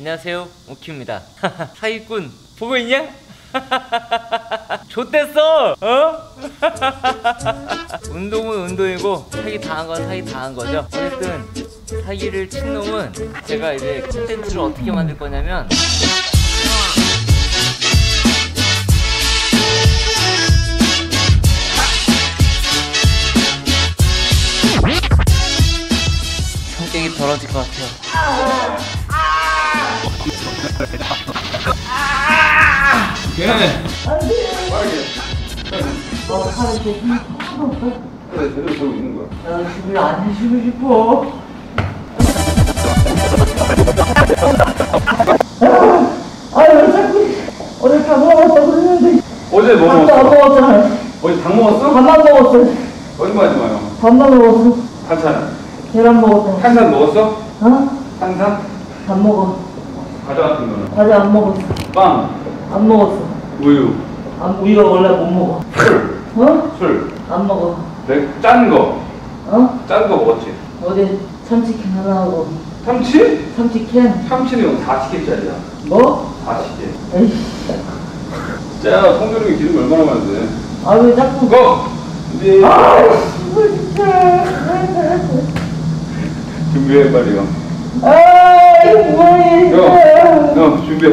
안녕하세요 오키입니다 사기꾼 보고 있냐? 좋댔어 어? 운동은 운동이고 사기 당한 건 사기 당한 거죠 어쨌든 사기를 친 놈은 제가 이제 콘텐츠를 어떻게 만들 거냐면 성격이 더러질 것 같아요 제대로 보고 있는 거야. 나 집을 안 해주고 싶어 아유 자꾸 어제 다 먹었다 그랬는데 어제 뭐 밥도 안 먹었어? 먹었잖아 어제 닭 먹었어? 밥만 먹었어 거짓말하지 마요. 밥만 먹었어 반찬. 계란 먹었잖아 탄산 먹었어? 어? 탄산? 안 먹어 과자 같은 거는? 과자 안 먹었어 빵, 안 먹었어 우유, 안 우유가 원래 못 먹어 술, 어? 술. 안 먹어 맥, 짠 거. 어? 짠 거 먹었지. 어제 참치캔 하나 하고 참치? 참치캔 참치는 40개짜리야. 뭐? 40개. 에이씨 자, 통조림에 기름이 얼마나 많은데. 아 왜 자꾸 고! 준비. 아이씨 진짜 준비해, 빨리요. 뭐 야 형, 형, 준비해.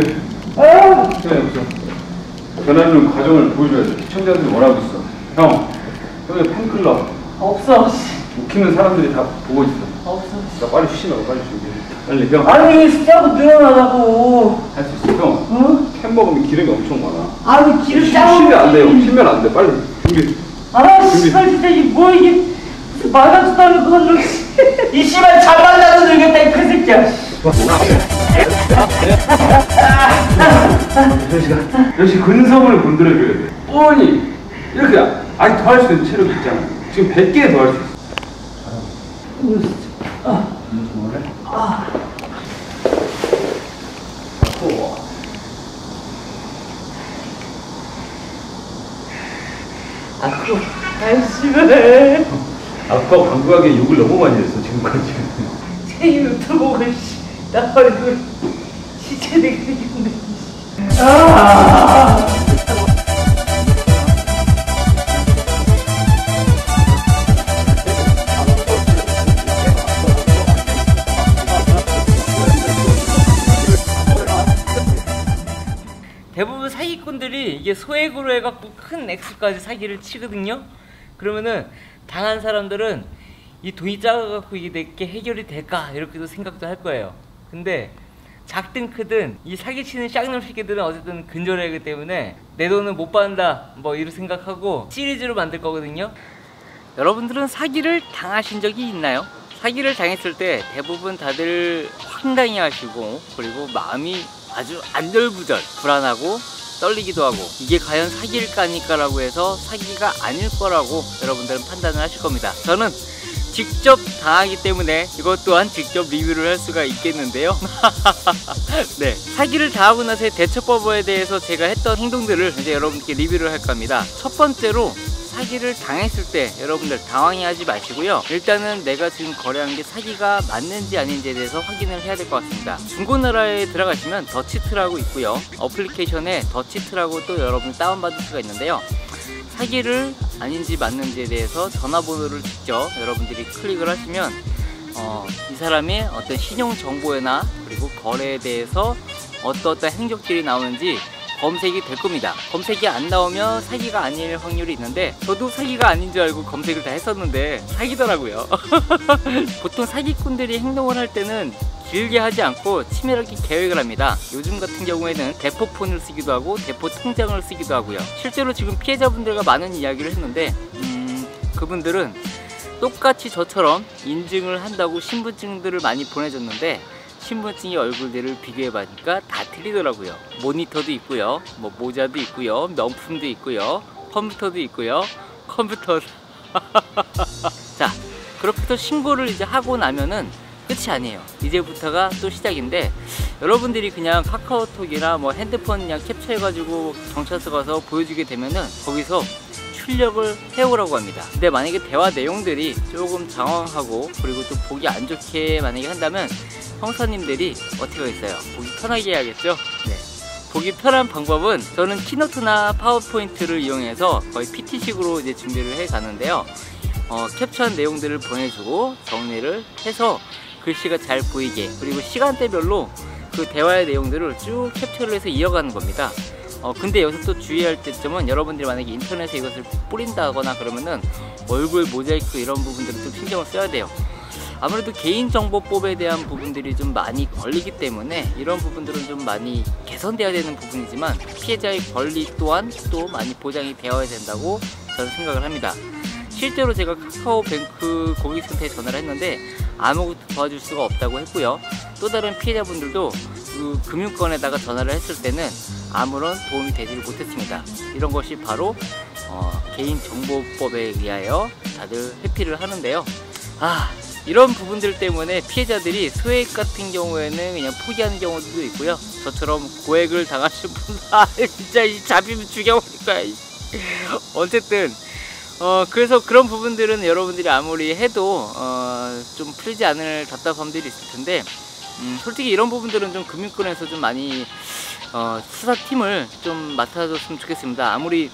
아 시간이 없어. 변하는 과정을 보여줘야 돼. 시청자들이 뭐라고 있어. 형, 형의 팬클럽. 없어 씨. 웃기는 사람들이 다 보고 있어. 없어 나 빨리 쉬라고, 빨리 준비해. 빨리, 형. 아니 왜 숫자고 늘어나라고 할 수 있어. 형, 응? 캔 먹으면 기름이 엄청 많아. 아니 기름 쉬- 짜고 쉬면 안 돼요. 쉬면 안 돼. 빨리 준비. 아. 씨발 진짜 이게 뭐 이게 무슨 말 같지도 않은 그건 이 씨발 잘 만나도 늘겠다 이 새끼야 여시가 역시 근성을 건드려줘야 돼. 뻔히 이렇게 아직 더 할 수 있는 체력이 있잖아. 지금 100개 더 할 수 있어. 아그 아이 씨발 아까 광고하게 욕을 너무 많이 했어 지금까지. 제 유튜브 씨 나 얼굴 진짜 되게 생겼네 아 대부분 사기꾼들이 이게 소액으로 해갖고 큰 액수까지 사기를 치거든요. 그러면은 당한 사람들은 이 돈이 작아갖고 이게 내게 해결이 될까 이렇게도 생각도 할 거예요. 근데 작든 크든 이 사기치는 쌍놈 새끼들은 어쨌든 근절하기 때문에 내 돈은 못 받는다 뭐 이런 생각하고 시리즈로 만들 거거든요. 여러분들은 사기를 당하신 적이 있나요? 사기를 당했을 때 대부분 다들 황당해 하시고 그리고 마음이 아주 안절부절 불안하고 떨리기도 하고 이게 과연 사기일까니까 라고 해서 사기가 아닐 거라고 여러분들은 판단을 하실 겁니다. 저는 직접 당하기 때문에 이것 또한 직접 리뷰를 할 수가 있겠는데요. 네. 사기를 당하고 나서의 대처법에 대해서 제가 했던 행동들을 이제 여러분께 리뷰를 할 겁니다. 첫 번째로 사기를 당했을 때 여러분들 당황해 하지 마시고요. 일단은 내가 지금 거래한 게 사기가 맞는지 아닌지에 대해서 확인을 해야 될 것 같습니다. 중고나라에 들어가시면 더치트라고 있고요. 어플리케이션에 더치트라고 또 여러분 다운받을 수가 있는데요. 사기를 아닌지 맞는지에 대해서 전화번호를 직접 여러분들이 클릭을 하시면 어, 이 사람의 어떤 신용 정보나 그리고 거래에 대해서 어떠어떤 행적들이 나오는지 검색이 될 겁니다. 검색이 안 나오면 사기가 아닐 확률이 있는데 저도 사기가 아닌 줄 알고 검색을 다 했었는데 사기더라고요. 보통 사기꾼들이 행동을 할 때는 길게 하지 않고 치밀하게 계획을 합니다. 요즘 같은 경우에는 대포폰을 쓰기도 하고 대포 통장을 쓰기도 하고요. 실제로 지금 피해자분들과 많은 이야기를 했는데 음, 그분들은 똑같이 저처럼 인증을 한다고 신분증들을 많이 보내줬는데 신분증의 얼굴들을 비교해 보니까 다 틀리더라고요. 모니터도 있고요. 뭐 모자도 있고요. 명품도 있고요. 컴퓨터도 있고요. 컴퓨터 자, 그렇게 해서 신고를 이제 하고 나면은 끝이 아니에요. 이제부터가 또 시작인데 여러분들이 그냥 카카오톡이나 뭐 핸드폰 그냥 캡처해가지고 경찰서 가서 보여주게 되면은 거기서 출력을 해오라고 합니다. 근데 만약에 대화 내용들이 조금 장황하고 그리고 또 보기 안 좋게 만약에 한다면 형사님들이 어떻게 있어요? 보기 편하게 해야겠죠? 네. 보기 편한 방법은 저는 키노트나 파워포인트를 이용해서 거의 PT식으로 이제 준비를 해 가는데요. 어, 캡처한 내용들을 보내주고 정리를 해서 글씨가 잘 보이게 그리고 시간대별로 그 대화의 내용들을 쭉 캡처를 해서 이어가는 겁니다. 어, 근데 여기서 또 주의할 점은 여러분들이 만약에 인터넷에 이것을 뿌린다거나 그러면은 얼굴 모자이크 이런 부분들은 좀 신경을 써야 돼요. 아무래도 개인정보법에 대한 부분들이 좀 많이 걸리기 때문에 이런 부분들은 좀 많이 개선돼야 되는 부분이지만 피해자의 권리 또한 또 많이 보장이 되어야 된다고 저는 생각을 합니다. 실제로 제가 카카오뱅크 고객센터에 전화를 했는데 아무것도 도와줄 수가 없다고 했고요. 또 다른 피해자분들도 그 금융권에다가 전화를 했을 때는 아무런 도움이 되지를 못했습니다. 이런 것이 바로 어, 개인정보법에 의하여 다들 회피를 하는데요. 아 이런 부분들 때문에 피해자들이 소액 같은 경우에는 그냥 포기하는 경우도 있고요. 저처럼 고액을 당하신 분들 아 진짜 이 잡히면 죽여버릴 거야. 이. 어쨌든 어 그래서 그런 부분들은 여러분들이 아무리 해도 어 좀 풀지 않을 답답함들이 있을 텐데 음 솔직히 이런 부분들은 좀 금융권에서 좀 많이 어 수사팀을 좀 맡아줬으면 좋겠습니다. 아무리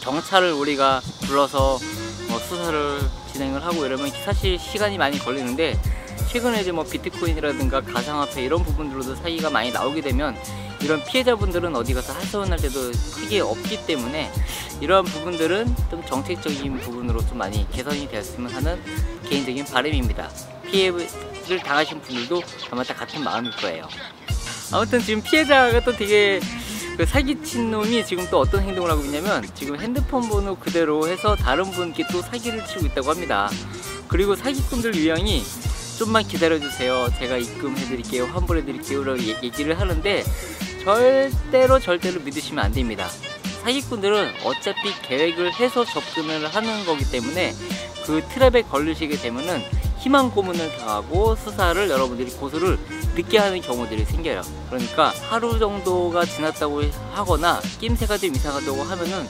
경찰을 우리가 불러서 어, 수사를 진행을 하고 이러면 사실 시간이 많이 걸리는데 최근에 이제 뭐 비트코인이라든가 가상화폐 이런 부분들로도 사기가 많이 나오게 되면 이런 피해자분들은 어디 가서 하소연할 때도 크게 없기 때문에 이러한 부분들은 좀 정책적인 부분으로 좀 많이 개선이 되었으면 하는 개인적인 바람입니다. 피해를 당하신 분들도 아마 다 같은 마음일 거예요. 아무튼 지금 피해자가 또 되게 그 사기친 놈이 지금 또 어떤 행동을 하고 있냐면 지금 핸드폰 번호 그대로 해서 다른 분께 또 사기를 치고 있다고 합니다. 그리고 사기꾼들 유형이 좀만 기다려주세요. 제가 입금해드릴게요. 환불해드릴게요. 라고 얘- 얘기를 하는데 절대로 절대로 믿으시면 안 됩니다. 사기꾼들은 어차피 계획을 해서 접근을 하는 거기 때문에 그 트랩에 걸리시게 되면은 희망 고문을 당하고 수사를 여러분들이 고소를 늦게 하는 경우들이 생겨요. 그러니까 하루 정도가 지났다고 하거나 낌새가 좀 이상하다고 하면은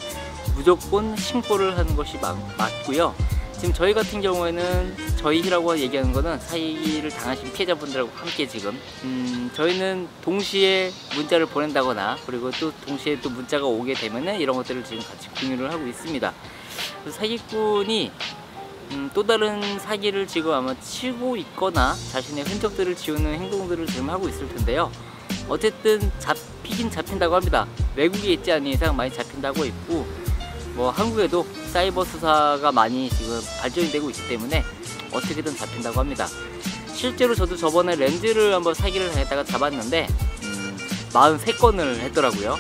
무조건 신고를 하는 것이 맞, 맞고요. 지금 저희 같은 경우에는 저희라고 얘기하는 거는 사기를 당하신 피해자분들하고 함께 지금 음, 저희는 동시에 문자를 보낸다거나 그리고 또 동시에 또 문자가 오게 되면은 이런 것들을 지금 같이 공유를 하고 있습니다. 사기꾼이 음, 또 다른 사기를 지금 아마 치고 있거나 자신의 흔적들을 지우는 행동들을 지금 하고 있을 텐데요. 어쨌든 잡히긴 잡힌다고 합니다. 외국에 있지 않은 이상 많이 잡힌다고 있고 뭐 한국에도 사이버 수사가 많이 지금 발전이 되고 있기 때문에 어떻게든 잡힌다고 합니다. 실제로 저도 저번에 렌즈를 한번 사기를 당했다가 잡았는데 음, 43건을 했더라고요.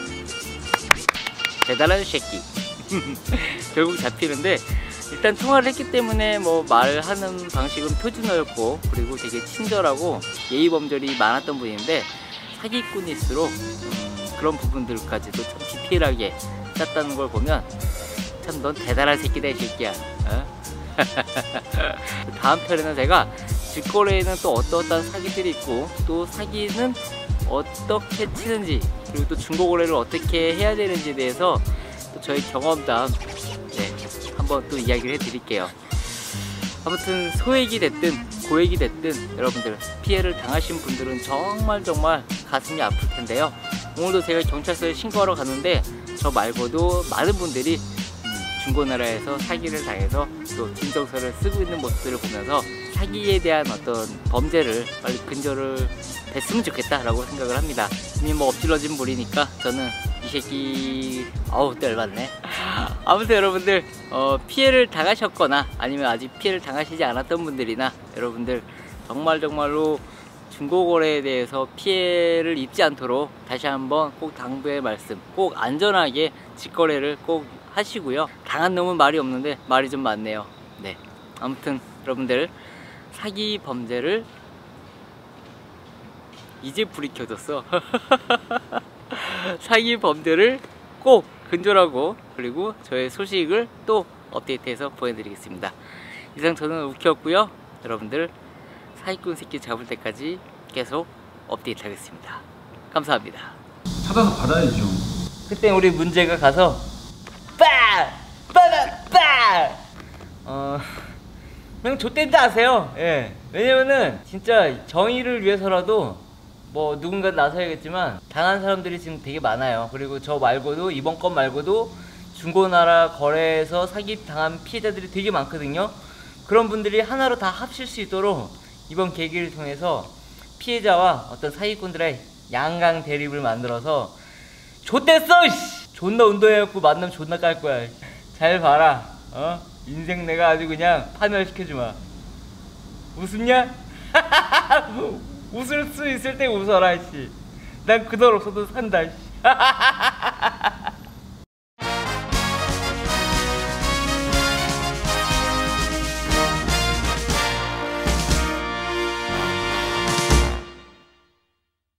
대단한 새끼. 결국 잡히는데 일단 통화를 했기 때문에 뭐 말하는 방식은 표준어였고 그리고 되게 친절하고 예의 범절이 많았던 분인데 사기꾼일수록 음, 그런 부분들까지도 참 디테일하게 짰다는 걸 보면 참 넌 대단한 새끼다 이 새끼야 어? 다음 편에는 제가 직거래에는 또 어떠어떤 사기들이 있고 또 사기는 어떻게 치는지 그리고 또 중고거래를 어떻게 해야 되는지에 대해서 또 저희 경험담 네, 한번 또 이야기를 해드릴게요. 아무튼 소액이 됐든 고액이 됐든 여러분들 피해를 당하신 분들은 정말 정말 가슴이 아플 텐데요. 오늘도 제가 경찰서에 신고하러 갔는데 저 말고도 많은 분들이 음, 중고나라에서 사기를 당해서 또 진정서를 쓰고 있는 모습들을 보면서 사기에 대한 어떤 범죄를 빨리 근절을 됐으면 좋겠다라고 생각을 합니다. 이미 뭐 엎질러진 물이니까 저는 이 새끼 어우 떨맞네. 아무튼 여러분들 어, 피해를 당하셨거나 아니면 아직 피해를 당하시지 않았던 분들이나 여러분들 정말 정말로 중고거래에 대해서 피해를 입지 않도록 다시 한번 꼭 당부의 말씀 꼭 안전하게 직거래를 꼭 하시고요 당한 놈은 말이 없는데 말이 좀 많네요 네 아무튼 여러분들 사기 범죄를 이제 불이 켜졌어 사기 범죄를 꼭 근절하고 그리고 저의 소식을 또 업데이트해서 보내드리겠습니다. 이상 저는 우키였고요. 여러분들 사기꾼 새끼 잡을 때까지 계속 업데이트 하겠습니다. 감사합니다. 찾아서 받아야죠. 그때 우리 문제가 가서 빠! 빠빠 빠! 어 그냥 좆된다 아세요. 예. 왜냐면은 진짜 정의를 위해서라도 뭐 누군가 나서야겠지만 당한 사람들이 지금 되게 많아요. 그리고 저 말고도 이번 건 말고도 중고나라 거래에서 사기 당한 피해자들이 되게 많거든요. 그런 분들이 하나로 다 합칠 수 있도록 이번 계기를 통해서 피해자와 어떤 사기꾼들의 양강 대립을 만들어서 좆됐어! 씨! 존나 운동해갖고 만나면 존나 깔 거야. 잘 봐라. 어? 인생 내가 아주 그냥 파멸시켜주마. 웃었냐? 웃을 수 있을 때 웃어라, 씨. 난 그돈 없어도 산다, 씨.